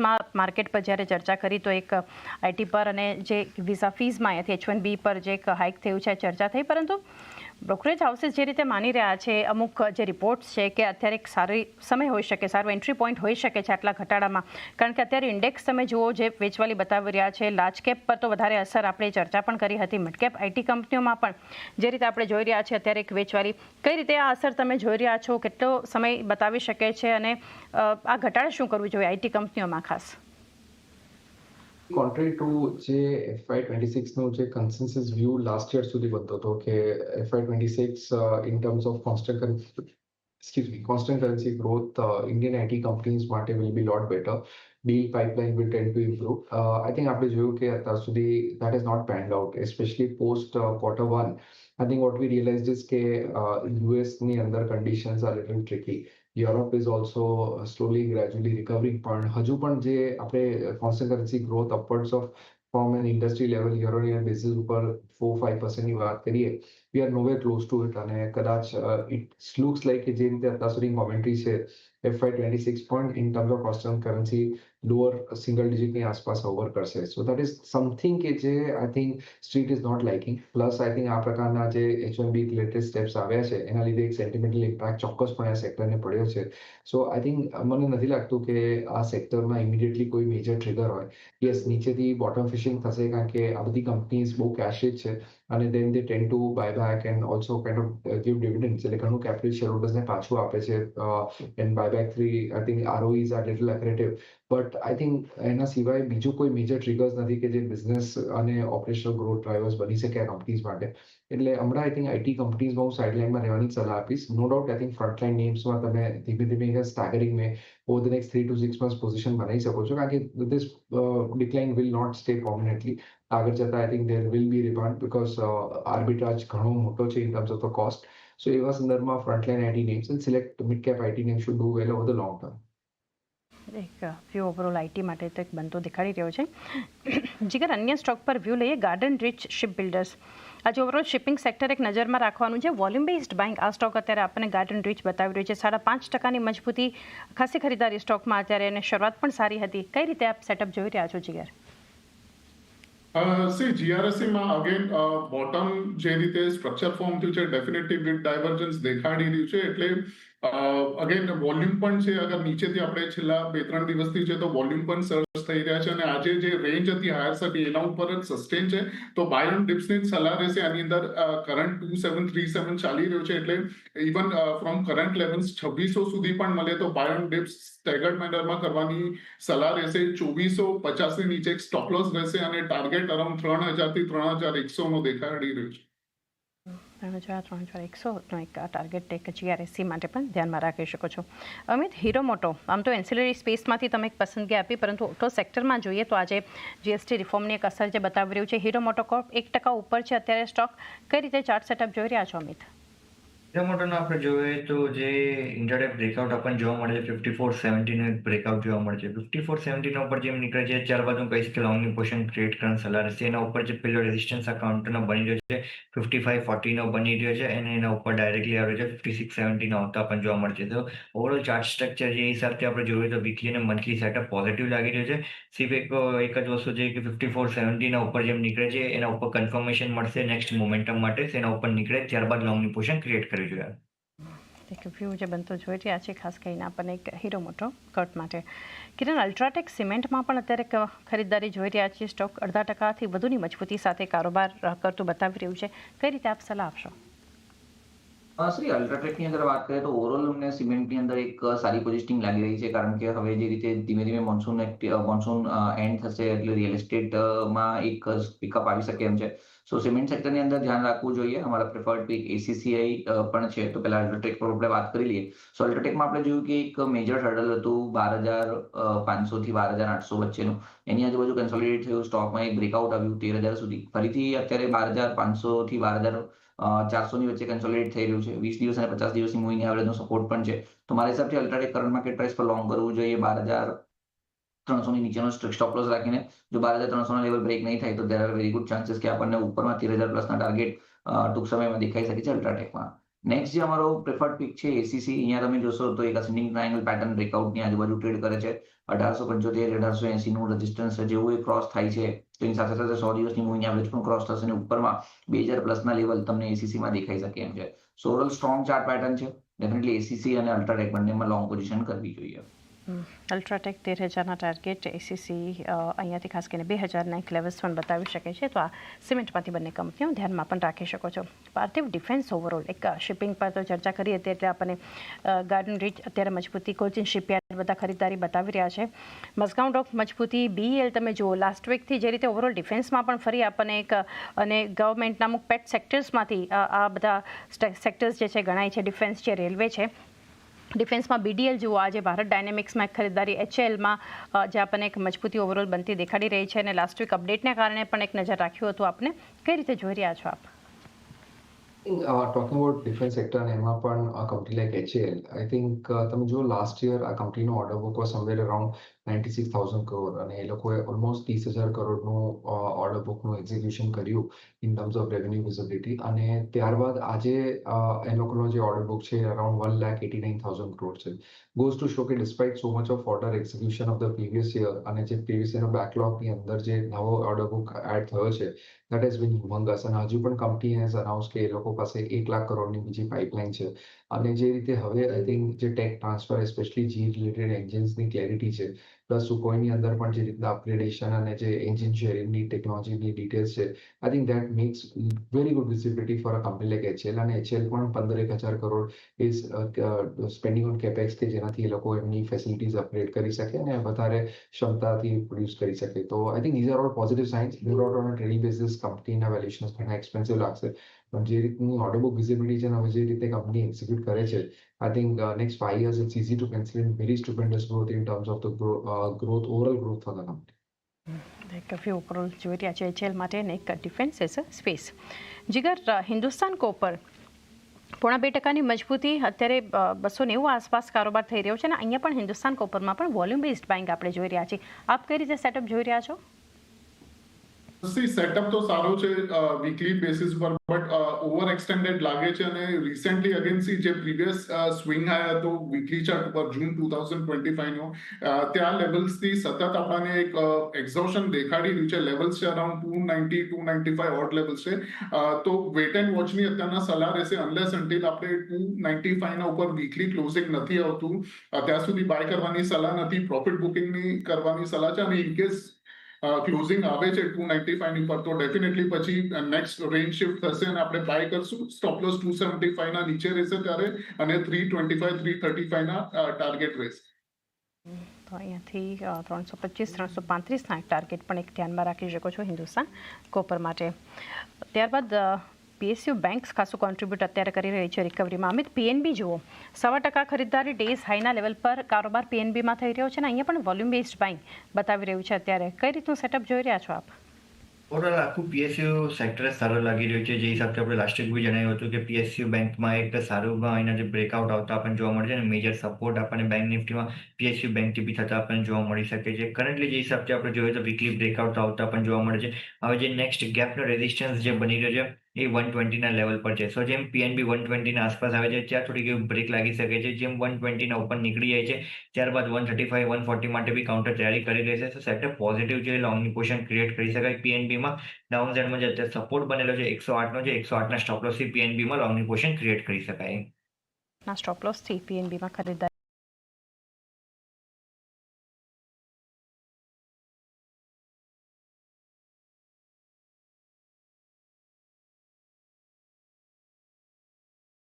શરૂઆતમાં માર્કેટ પર જ્યારે ચર્ચા કરી તો એક આઈટી પર અને જે વિઝા ફીઝમાં અહીંયાથી એચ વન બી પર જે એક હાઇક થયું છે, ચર્ચા થઈ. પરંતુ બ્રોકરેજ હાઉસીસ જે રીતે માની રહ્યા છે, અમુક જે રિપોર્ટ્સ છે કે અત્યારે એક સારી સમય હોઈ શકે, સારો એન્ટ્રી પોઈન્ટ હોઈ શકે છે આટલા ઘટાડામાં. કારણ કે અત્યારે ઇન્ડેક્સ તમે જુઓ જે વેચવાલી બતાવી રહ્યા છે લાર્જ કેપ પર તો વધારે અસર આપણે ચર્ચા પણ કરી હતી મિડ આઈટી કંપનીઓમાં પણ. જે રીતે આપણે જોઈ રહ્યા છીએ અત્યારે એક વેચવાલી. કઈ રીતે આ અસર તમે જોઈ રહ્યા છો? કેટલો સમય બતાવી શકે છે? અને આ ઘટાડે શું કરવું જોઈએ આઈટી કંપનીઓમાં ખાસ? કોન્ટ્રી ટુ જે એફઆઈ ટ્વેન્ટી સિક્સનું જે કન્સેન્સસ વ્યૂ લાસ્ટ યર સુધી બનતો હતો કે FY twenty six in terms of constant excuse me constant currency growth Indian IT companies માટે will be lot better deal pipeline will tend to improve I think આપણે જોયું કે અત્યાર સુધી that is not pan out especially post quarter one I think what we realize is કે યુએસની અંદર conditions R little tricky Europe is also slowly gradually recovering પણ હજુ પણ જે આપણે constant currency growth upwards of from an industry level year on year basis ઉપર four five પર્સન્ટની વાત કરીએ we are nowhere close to it અને કદાચ ઇટ લુક્સ લાઈક કે જે રીતે અત્યાર સુધી કોમેન્ટ્રી છે ટ્વેન્ટી સિક્સ પણ in terms of constant currency lower સિંગલની આસપાસ ઓવર કરશે. સો દેટ ઇઝ સમથિંગ કે જે I think street is not liking plus I think આ પ્રકારના જે H one B latest steps આવ્યા છે, એના લીધે એક સેન્ટિમેન્ટલ ઇમ્પેક્ટ ચોક્કસપણે આ સેક્ટરને પડ્યો છે. સો આઈ થિંક મને નથી લાગતું કે આ સેક્ટરમાં ઇમિડિયેટલી કોઈ મેજર ટ્રિગર હોય. યસ નીચેથી બોટમ ફિશિંગ થશે કારણ કે આ બધી કંપનીઝ બહુ કેશિજ છે. અને then they tend to buy back and also kind of give dividend એટલે ઘણું કેપિટલ શેર હોલ્ડર્સને પાછું આપે છે and buy back three I think ROEs are little accretive but I think એના સિવાય બીજું કોઈ મેજર ટ્રિગર્સ નથી કે જે બિઝનેસ અને ઓપરેશનલ ગ્રોથ ડ્રાઈવર્સ બની શકે આ કંપનીઝ માટે. એટલે હમણાં આઈ થિંક આઈટી કંપનીઝમાં હું સાઇડલાઇનમાં રહેવાની સલાહ આપીશ. No doubt I think frontline નેમ્સમાં તમે ધીમે ધીમે સ્ટાગરિંગ મેં over the next three two six month position બનાવી શકો છો. કારણ કે this decline will not stay permanently આગળ જતાં I think there will be rebound because arbitrage ઘણો મોટો છે in terms of the cost so એવા સંદર્ભમાં frontline IT names and select mid cap IT names should do well over the long term એક view overall IT માટે તો એક બનતો દેખાડી રહ્યો છે. જીગર અન્ય સ્ટોક પર વ્યૂ લઈએ ગાર્ડન રિચ શિપ બિલ્ડર્સ આજે ઓવરઓલ શિપિંગ સેક્ટર એક નજરમાં રાખવાનું છે. વોલ્યુમ બેઝડ બેંક આ સ્ટોક અત્યારે આપણને ગાર્ડન રીચ બતાવી રહ્યું છે. સાડા પાંચ ટકાની મજબૂતી ખાસી ખરીદારી સ્ટોકમાં અત્યારે અને શરૂઆત પણ સારી હતી. કઈ રીતે આપ સેટઅપ જોઈ રહ્યા છો જીગર? સી જીઆરએસસીમાં અગેન બોટમ જે રીતે સ્ટ્રક્ચર ફોર્મ થયું છે ડેફિનેટલી ડાયવર્જન્સ દેખાડી રહ્યું છે. એટલે અગેન વોલ્યુમ પણ છે. અગર નીચેથી આપણે છેલ્લા બે ત્રણ દિવસથી છે તો વોલ્યુમ પણ સર્ચ થઈ રહ્યા છે અને આજે જે રેન્જ હતી હાયર હતી એના ઉપર જ સસ્ટેન છે. તો બાય ઓન ડિપ્સની સલાહ રહેશે. આની અંદર current two seven three seven ચાલી રહ્યો છે એટલે ઇવન ફ્રોમ કરંટ લેવલ્સ છવ્વીસો સુધી પણ મળે તો બાય ઓન ડિપ્સ સ્ટેગર્ડ મેનરમાં કરવાની સલાહ રહેશે. ચોવીસો પચાસની નીચે એક સ્ટોપ લોસ રહેશે અને ટાર્ગેટ અરાઉન્ડ ત્રણ હજારથી ત્રણ હજાર એકસોનો દેખાડી રહ્યો છે. ત્રણ હજાર ત્રણ હજાર એકસોનો એક ટાર્ગેટ એક જીઆરએસસી માટે પણ ધ્યાનમાં રાખી શકો છો. અમિત, હીરો મોટો. આમ તો એન્સિલરી સ્પેસમાંથી તમે એક પસંદગી આપી, પરંતુ ઓટો સેક્ટરમાં જોઈએ તો આજે જીએસટી રિફોર્મની એક અસર જે બતાવી રહ્યું છે, હીરો મોટો કોર્પ એક ટકા ઉપર છે, અત્યારે સ્ટોક કઈ રીતે ચાર્ટ સેટઅપ જોઈ રહ્યા છો, અમિત? મોટોનો આપણે જોઈએ તો જે ઇન્ટરડે બ્રેકઆઉટ આપણને જોવા મળે છે ફિફ્ટી ફોર સેવન્ટીનો એક બ્રેકઆઉટ જોવા મળે છે. ફિફ્ટી ફોર સેવન્ટીના ઉપર જેમ નીકળે છે ત્યારબાદ હું કહીશ કે લોંગની પોઝિશન ક્રિએટ કરવાની સલાહ રહેશે એના ઉપર જે પેલો રેઝિસ્ટન્સ આ કાઉન્ટરનો બની રહ્યો છે ફિફ્ટી ફાઈવ ફોર્ટીનો બની રહ્યો છે અને એના ઉપર ડાયરેક્ટલી આવે છે ફિફ્ટી સિક્સ સેવન્ટીનો આવતા પણ જોવા મળે છે. તો ઓવરઓલ ચાર્ટ સ્ટ્રક્ચર જે હિસાબથી આપણે જોઈએ તો વીકલી અને મંથલી સેટઅપ પોઝિટિવ લાગી રહ્યો છે. સિર્ફ એક એક જ વસ્તુ છે કે ફિફ્ટી ફોર સેવન્ટીના ઉપર જેમ નીકળે છે, એના ઉપર કન્ફર્મેશન મળશે નેક્સ્ટ મોમેન્ટમ માટે, એના ઉપર નીકળે ત્યારબાદ લોંગની પોઝિશન ક્રિએટ કરવી જોઈએ એક વ્યૂ જે બનતો જોઈ રહ્યા છે, ખાસ કરીને આપણને એક હીરો મોટો કટ માટે. કિરણ, અલ્ટ્રાટેક સિમેન્ટમાં પણ અત્યારે ખરીદદારી જોઈ રહ્યા છીએ. સ્ટોક અડધા ટકાથી વધુની મજબૂતી સાથે કારોબાર કરતું બતાવી રહ્યું છે. કઈ રીતે આપ સલાહ આપશો? શ્રી અલ્ટ્રાટેકની અંદર વાત કરીએ તો ઓવરઓલ અમને સિમેન્ટની અંદર એક સારી પોઝિશનિંગ લાગી રહી છે. કારણ કે હવે જે રીતે ધીમે ધીમે મોન્સૂન મોન્સૂન એન્ડ થશે એટલે રિયલ એસ્ટેટમાં એક પિકઅપ આવી શકે એમ છે. સો સિમેન્ટ સેક્ટરની અંદર ધ્યાન રાખવું જોઈએ. અમારા પ્રેફર્ડ પીક એસીસીઆઈ પણ છે. તો પહેલા અલ્ટ્રાટેક પર આપણે વાત કરી લઈએ. સો અલ્ટ્રાટેકમાં આપણે જોયું કે એક મેજર હર્ડલ હતું બાર હજાર પાંચસો થી બાર હજાર આઠસો વચ્ચેનું. એની આજુબાજુ કન્સોલિડેટ થયું. સ્ટોકમાં એક બ્રેકઆઉટ આવ્યું તેર હજાર સુધી. ફરીથી અત્યારે બાર હજાર પાંચસો થી બાર હજાર ચારસોની વચ્ચે કન્સોલિડેટ થઈ રહ્યું છે. વીસ દિવસ અને પચાસ દિવસની મૂવીની એવરેજનો સપોર્ટ પણ છે. તો મારા હિસાબથી અલ્ટ્રાટેક કરંટ માર્કેટ પ્રાઇસ પર લોંગ કરવું જોઈએ. બાર હજાર ત્રણસોની નીચેનો સ્ટોપ લોસ રાખીને જો બાર હજાર ત્રણસોના લેવલ બ્રેક નહીં થાય તો there are very good chances કે આપણને ઉપરમાં તેર હજાર પ્લસના ટાર્ગેટ ટૂંક સમયમાં દેખાઈ શકે છે અલ્ટ્રાટેકમાં. નેક્સ્ટ જે અમારો પ્રેફર્ડ પિક છે એસીસી અહીંયા તમે જોશો તો એક અસેન્ડિંગ ટ્રાયંગલ પેટર્ન બ્રેકઆઉટની આજુબાજુ ટ્રેડ કરે છે. અઢારસો પંચોતેર, અઢારસો એસી નું રજિસ્ટન્સ જેવું એ ક્રોસ થાય છે, તો એની સાથે સાથે સો દિવસની મૂવિંગ એવરેજ પણ ક્રોસ થશે અને ઉપરમાં બે હજાર પ્લસના લેવલ તમને એસીસી માં દેખાઈ શકે એમ છે. સોરલ સ્ટ્રોંગ ચાર્ટ પેટર્ન છે. ડેફિનેટલી એસીસી અને અલ્ટ્રાટેક બંનેમાં લોંગ પોઝિશન કરવી જોઈએ. અલ્ટ્રાટેક તેર હજારના ટાર્ગેટ એસીસી અહીંયાથી ખાસ કરીને બે હજારના એક લેવલ્સ પણ બતાવી શકે છે. તો આ સિમેન્ટમાંથી બંને કંપનીઓ ધ્યાનમાં પણ રાખી શકો છો. પાર્થિવ ડિફેન્સ ઓવરઓલ એક શિપિંગ પર તો ચર્ચા કરીએ એટલે આપણને ગાર્ડન રીચ અત્યારે મજબૂતી કોચિન શિપયાર્ડ બધા ખરીદદારી બતાવી રહ્યા છે. મઝગાઉન ડોક મજબૂતી બીએલ તમે જુઓ લાસ્ટ વીકથી જે રીતે ઓવરઓલ ડિફેન્સમાં પણ ફરી આપણને એક અને ગવર્મેન્ટના અમુક પેટ સેક્ટર્સમાંથી આ બધા સેક્ટર્સ જે છે, ગણાય છે ડિફેન્સ છે રેલવે છે ડિફેન્સમાં બીડીએલ જુઓ આજે ભારત ડાયનેમિક્સમાં એક ખરીદદારી એચએલમાં જે આપણને એક મજબૂતી ઓવરઓલ બનતી દેખાડી રહી છે અને લાસ્ટ વીક અપડેટને કારણે પણ એક નજર રાખ્યું હતું આપને. કઈ રીતે જોઈ રહ્યા છો આપ? ટોકિંગ અબાઉટ ડિફેન્સ સેક્ટર અને એમાં પણ company like HL I think તમે જો લાસ્ટ યર આ કંપનીનો order book was somewhere around ninety six thousand crore અને એ લોકોએ ઓલમોસ્ટ ત્રીસ હજાર કરોડનું ઓર્ડર બુકનું એક્ઝિક્યુશન કર્યું in terms of revenue visibility અને ત્યારબાદ આજે એ લોકોનો જે ઓર્ડર બુક છે around one lakh eighty nine thousand crore છે. ગોઝ ટુ શો કે despite so much of order execution of the previous year અને જે પ્રીવિયસ યરનો બેકલોગની અંદર જે નવો ઓર્ડર બુક એડ થયો છે દેટ હેઝ બીન હ્યુમંગસ અને હજુ પણ કંપની હેઝ અનાઉન્સ કે એ લોકો પાસે એક લાખ કરોડની બીજી પાઇપલાઇન છે. અને જે રીતે હવે આઈ થિંક જે tech transfer especially G related એન્જિન્સની clarity છે પ્લસ સુકોઈની અંદર પણ જે રીતના અપગ્રેડેશન અને જે એન્જિન શેરિંગની ટેકનોલોજીની ડિટેલ્સ છે I think that makes very good visibility for a company like HAL અને એચએલ પણ પંદર એક હજાર crore is spending on capex કે જેનાથી એ લોકો એમની ફેસિલિટીઝ અપગ્રેડ કરી શકે અને વધારે ક્ષમતાથી પ્રોડ્યુસ કરી શકે. તો I think these are all positive signs basis કંપનીના વેલ્યુએશન્સ ઘણા એક્સપેન્સિવ લાગશે. પણ જે રીતની ઓર્ડર બુક વિઝિબિલિટી છે અને જે રીતે કંપની એક્ઝિક્યુટ કરે છે I think next five five it's easy to to in very stupendous growth in terms of the growth overall growth for the company view overall જોઈ રહ્યા છે એચએલ માટે અને એક defence as a space Jigar Hindustan Copper પોણા બે ટકાની મજબૂતી અત્યારે બસો નેવું આસપાસ કારોબાર થઈ રહ્યો છે અને અહીંયા પણ હિન્દુસ્તાન કોપરમાં પણ વોલ્યુમ બેઝડ બાઇંગ આપણે જોઈ રહ્યા છીએ. આપ કઈ રીતે સેટઅપ જોઈ રહ્યા છો? સી સેટઅપ તો સારો છે વીકલી બેસિસ પર બટ ઓવર એક્સટેન્ડેડ લાગે છે અને રિસેન્ટલી અગેન સી જે પ્રીવિયસ સ્વિંગ આવ્યો હતો વીકલી ચાર્ટ ઉપર જૂન ટુ થાઉઝન્ડ ટ્વેન્ટી ફાઈવનો ત્યાં લેવલ્સથી સતત આપણને એક એક્ઝોશન દેખાડી રહ્યું છે. લેવલ્સ છે around two ninety two ninety five odd levels છે તો વેટ એન્ડ વોચની અત્યારના સલાહ રહેશે અનલેસ અન્ટિલ આપણે ટુ નાઇન્ટી ફાઈવના ઉપર વીકલી ક્લોઝિંગ નથી આવતું. ત્યાં સુધી બાય કરવાની સલાહ નથી પ્રોફિટ બુકિંગની કરવાની સલાહ છે, અને ઇન કેસ ક્લોઝિંગ આવે છે ટુ નાઇન્ટી ફાઇવની પર તો ડેફિનેટલી પછી નેક્સ્ટ રેન્જ શિફ્ટ થશે અને આપણે બાય કરશું. Stop loss two seventy five ના નીચે રહેશે ત્યારે અને three twenty five three thirty five ના ટાર્ગેટ રહેશે. તો અહીંયાથી ત્રણસો પચીસ, ત્રણસો પાંત્રીસના ટાર્ગેટ પણ એક ધ્યાનમાં રાખી શકો છો હિન્દુસ્તાન કોપર માટે. ત્યારબાદ પીએસયુ બેંક્સ ખાસું કોન્ટ્રીબ્યુટ અત્યારે કરી રહી છે રિકવરીમાં અમિત પીએનબી જુઓ. સવા ટકા ખરીદદારી ડેઝ હાઈના લેવલ પર કારોબાર પીએનબીમાં થઈ રહ્યો છે અને અહીંયા પણ વોલ્યુમ બેઝડ બેંક બતાવી રહ્યું છે અત્યારે. કઈ રીતનું સેટઅપ જોઈ રહ્યા છો આપ? ઓવરઓલ આખું પીએસયુ સેક્ટર સારો લાગી રહ્યું છે. જે હિસાબથી આપણે લાસ્ટ વીક બી જણાવ્યું હતું કે પીએસયુ બેંકમાં એક સારું એના જે બ્રેકઆઉટ આવતા આપણને જોવા મળે છે અને મેજર સપોર્ટ આપણને બેંક નિફ્ટીમાં પીએસયુ બેંકથી બી થતા આપણને જોવા મળી શકે છે. કરન્ટલી જે હિસાબથી આપણે જોઈએ તો વીકલી બ્રેકઆઉટ આવતા પણ જોવા મળે છે. હવે જે નેક્સ્ટ ગેપનો રેઝિસ્ટન્સ જે બની રહ્યો છે એ વન ટ્વેન્ટીના લેવલ પર છે. સો જેમ પીએનબી વન ટ્વેન્ટીના આસપાસ આવે છે, ત્યાં થોડીક એવી બ્રેક લાગી શકે છે. જેમ વન ટ્વેન્ટીના ઉપર નીકળી જાય છે, ત્યારબાદ one thirty five one forty માટે બી કાઉન્ટર તૈયારી કરી રહેશે તો સેક્ટર પોઝિટિવ છે લોંગની પોઝિશન ક્રિએટ કરી શકાય પીએનબીમાં ડાઉન સાઇડમાં જે અત્યારે સપોર્ટ બનેલો છે, એકસો આઠનો છે, એકસો આઠના સ્ટોપલોસથી પીએનબીમાં લોંગની પોઝિશન ક્રિએટ કરી શકાય. ના સ્ટોપલોસથી પીએનબીમાં ખરીદારી